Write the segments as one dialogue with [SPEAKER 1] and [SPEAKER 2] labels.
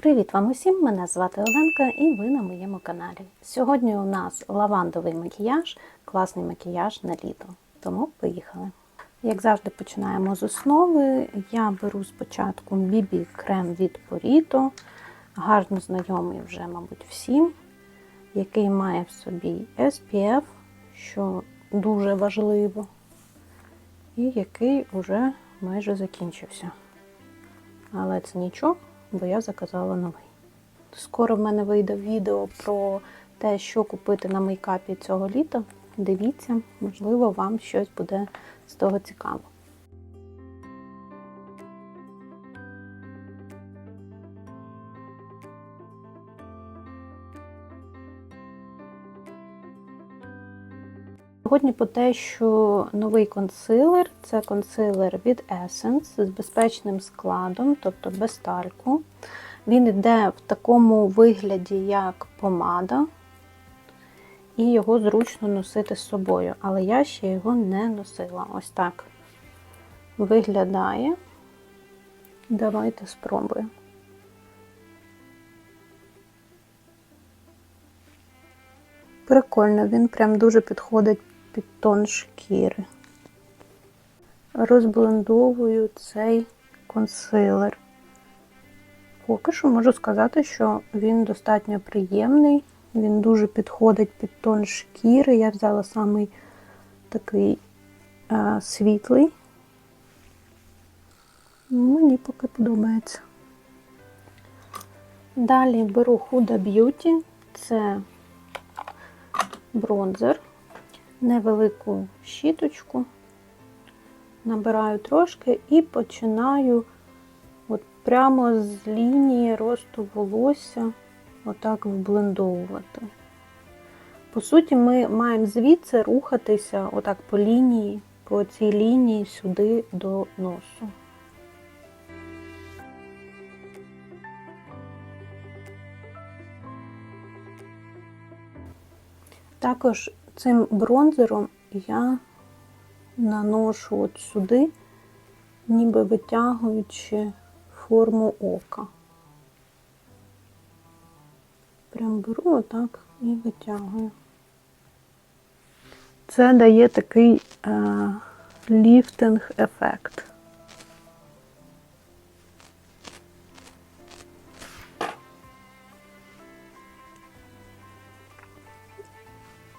[SPEAKER 1] Привіт вам усім! Мене звати Оленка і ви на моєму каналі. Сьогодні у нас лавандовий макіяж, класний макіяж на літо. Тому поїхали. Як завжди, починаємо з основи. Я беру спочатку BB крем від Porito, гарно знайомий вже, мабуть, всім, який має в собі SPF, що дуже важливо, і який вже майже закінчився. Але це нічого, бо я заказала новий. Скоро в мене вийде відео про те, що купити на мейкапі цього літа. Дивіться, можливо, вам щось буде з того цікаво. Сьогодні по те, що новий консилер це консилер від Essence з безпечним складом, тобто без тальку. Він йде в такому вигляді, як помада, і його зручно носити з собою. Але я ще його не носила. Ось так виглядає. Давайте спробуємо. Прикольно, він прям дуже підходить під тон шкіри. Розблендовую цей консилер. Поки що можу сказати, що він достатньо приємний, він дуже підходить під тон шкіри. Я взяла самий такий а, світлий. Мені поки подобається. Далі беру Huda Beauty, це бронзер, невелику щіточку, набираю трошки і починаю от прямо з лінії росту волосся отак вблендовувати. По суті, ми маємо звідси рухатися отак по лінії, по цій лінії сюди до носу. Також цим бронзером я наношу от сюди, ніби витягуючи форму ока. Прям беру отак і витягую. Це дає такий е, ліфтинг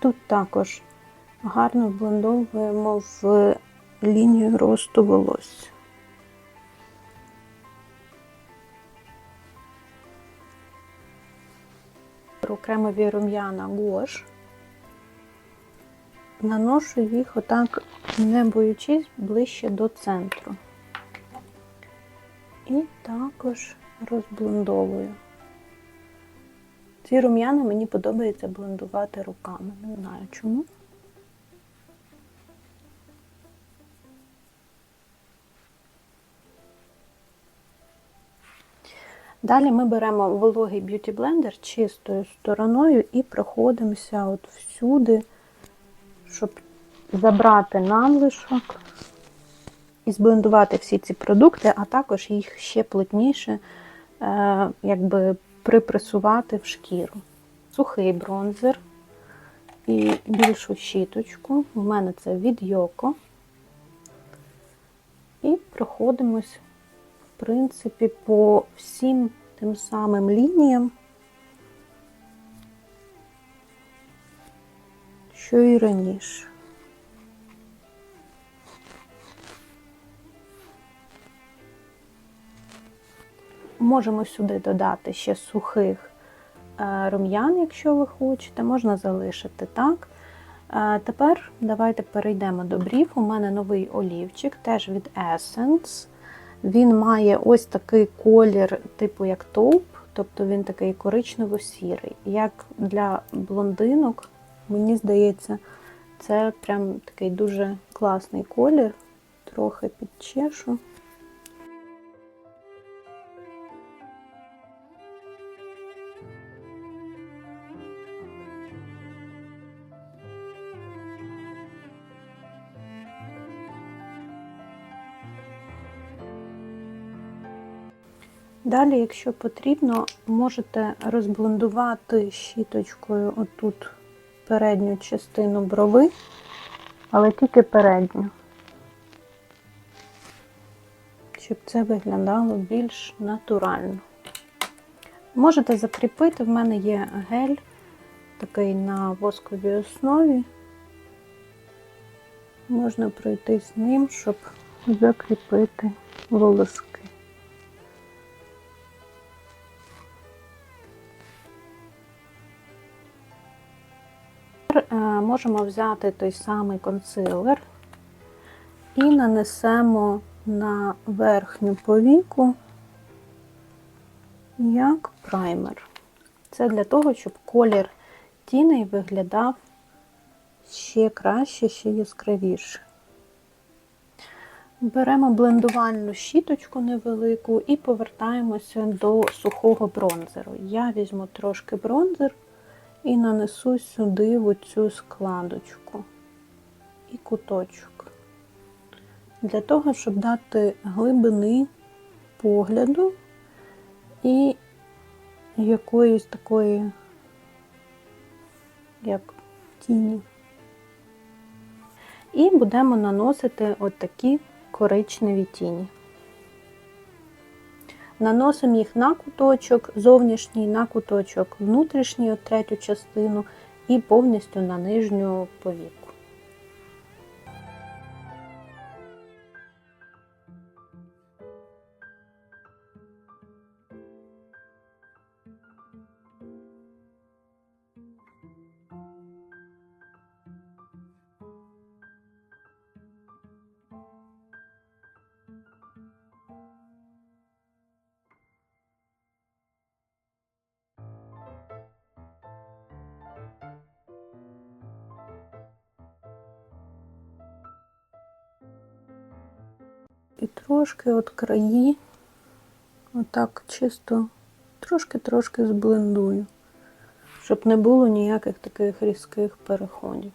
[SPEAKER 1] Тут також гарно вблендовуємо в лінію росту волосся. Беру кремові рум'яна Гош. Наношу їх отак, не боючись, ближче до центру. І також розблендовую. Ці рум'яна мені подобається блендувати руками. Не знаю чому. Далі ми беремо вологий б'юті блендер чистою стороною і проходимося от всюди, щоб забрати надлишок і зблендувати всі ці продукти, а також їх ще плотніше е, якби припресувати в шкіру. Сухий бронзер і більшу щіточку. У мене це від Йоко. І проходимось, в принципі, по всім тим самим лініям, що і раніше. Можемо сюди додати ще сухих е, рум'ян, якщо ви хочете, можна залишити так. Е, Тепер давайте перейдемо до брів. У мене новий олівчик, теж від Essence. Він має ось такий колір, типу як тауп, тобто він такий коричнево-сірий. Як для блондинок, мені здається, це прям такий дуже класний колір. Трохи підчешу. Далі, якщо потрібно, можете розблендувати щіточкою отут передню частину брови, але тільки передню, щоб це виглядало більш натурально. Можете закріпити, в мене є гель такий на восковій основі. Можна пройтись ним, щоб закріпити волоски. Можемо взяти той самий консилер і нанесемо на верхню повіку як праймер. Це для того, щоб колір тіней виглядав ще краще, ще яскравіше. Беремо блендувальну щіточку невелику і повертаємося до сухого бронзеру. Я візьму трошки бронзер і нанесу сюди в оцю складочку і куточок. Для того, щоб дати глибини погляду і якоїсь такої, як тіні. І будемо наносити отакі коричневі тіні. Наносимо їх на куточок, зовнішній на куточок, внутрішній от третю частину і повністю на нижню повіку. І трошки от краї, отак чисто, трошки-трошки зблендую, щоб не було ніяких таких різких переходів.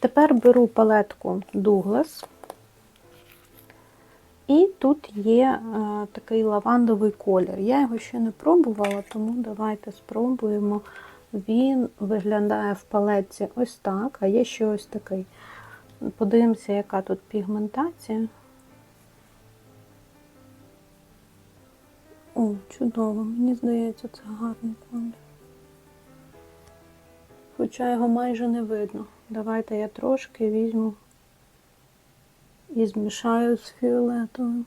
[SPEAKER 1] Тепер беру палетку Douglas. І тут є е, такий лавандовий колір. Я його ще не пробувала, тому давайте спробуємо. Він виглядає в палетці ось так, а є ще ось такий. Подивимося, яка тут пігментація. О, чудово, мені здається, це гарний колір. Хоча його майже не видно. Давайте я трошки візьму і змішаю з фіолетовим.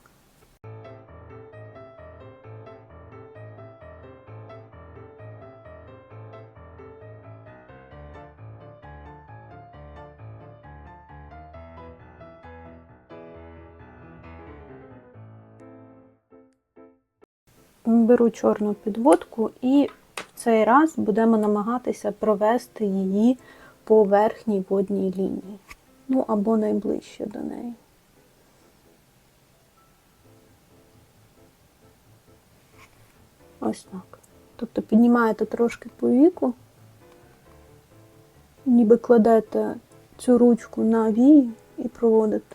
[SPEAKER 1] Беру чорну підводку і в цей раз будемо намагатися провести її по верхній водній лінії. Ну або найближче до неї. Ось так. Тобто піднімаєте трошки повіку, ніби кладете цю ручку на вії і проводите.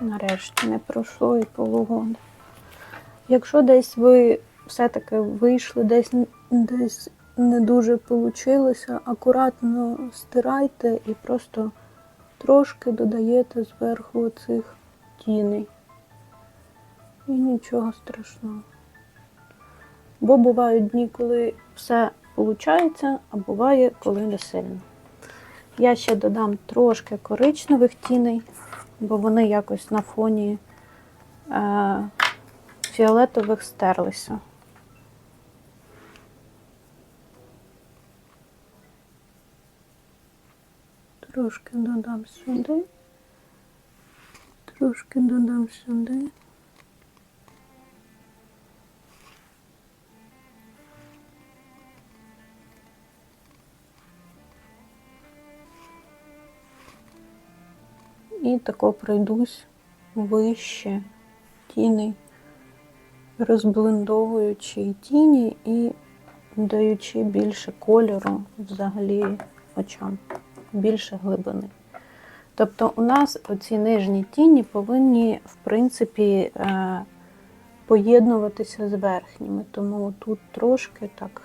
[SPEAKER 1] Нарешті не пройшло і полугода. Якщо десь ви все-таки вийшли, десь, десь не дуже вийшло, акуратно стирайте і просто трошки додаєте зверху оцих тіней. І нічого страшного. Бо бувають дні, коли все виходить, а буває, коли не сильно. Я ще додам трошки коричневих тіней, бо вони якось на фоні е, фіолетових стерлися. Трошки додам сюди, трошки додам сюди. Тако пройдусь вище тіней, розблендовуючи тіні і даючи більше кольору взагалі очам, більше глибини. Тобто у нас оці нижні тіні повинні, в принципі, е, поєднуватися з верхніми, тому тут трошки так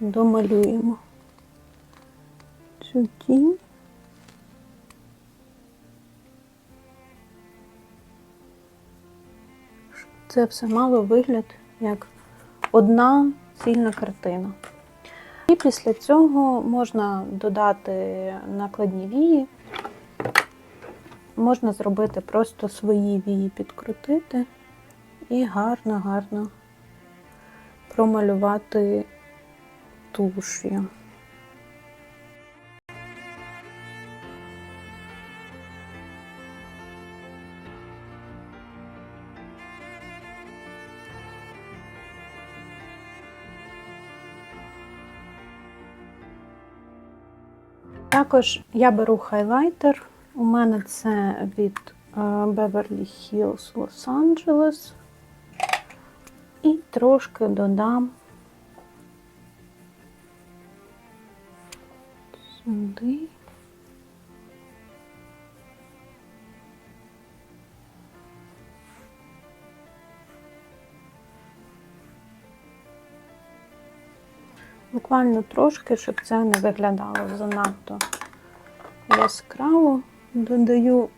[SPEAKER 1] домалюємо цю тінь. Це все мало вигляд як одна цільна картина. І після цього можна додати накладні вії. Можна зробити просто свої вії підкрутити і гарно-гарно промалювати туш'ю. Також я беру хайлайтер. У мене це від е, Beverly Hills Los Angeles. І трошки додам сюди. Буквально трошки, щоб це не виглядало занадто яскраво. Додаю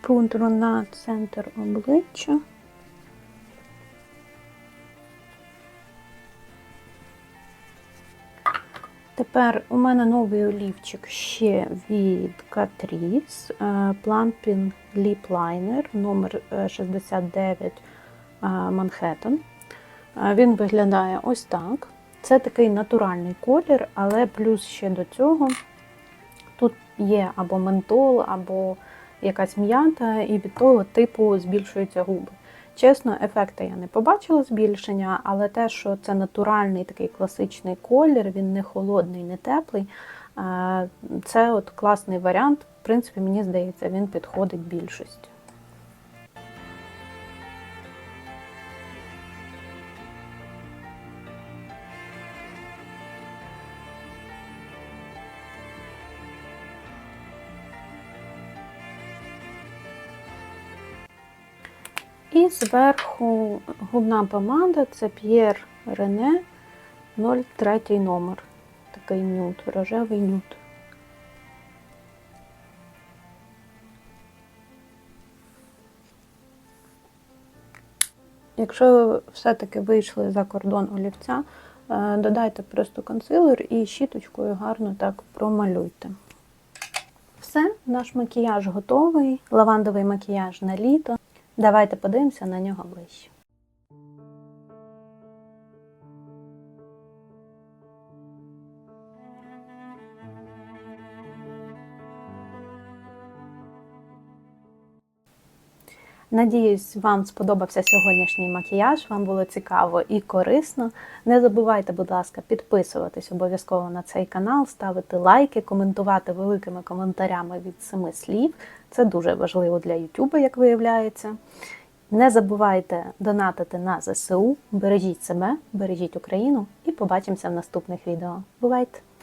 [SPEAKER 1] пудру на центр обличчя. Тепер у мене новий олівчик ще від Catrice е, Plumping Lip Liner номер е, 69 е, Manhattan. Е, Він виглядає ось так. Це такий натуральний колір, але плюс ще до цього тут є або ментол, або якась м'ята, і від того типу збільшуються губи. Чесно, ефекту я не побачила збільшення, але те, що це натуральний такий класичний колір, він не холодний, не теплий. е, Це от класний варіант. В принципі, мені здається, він підходить більшості. І зверху губна помада це Pierre Рене 03 номер. Такий нюд, рожевий нюд. Якщо ви все-таки вийшли за кордон олівця, е, додайте просто консилер і щіточкою гарно так промалюйте. Все, наш макіяж готовий. Лавандовий макіяж на літо. Давайте подивимося на нього ближче. Надіюсь, вам сподобався сьогоднішній макіяж, вам було цікаво і корисно. Не забувайте, будь ласка, підписуватись обов'язково на цей канал, ставити лайки, коментувати великими коментарями від семи слів. Це дуже важливо для YouTube, як виявляється. Не забувайте донатити на ЗСУ, бережіть себе, бережіть Україну і побачимося в наступних відео. Бувайте!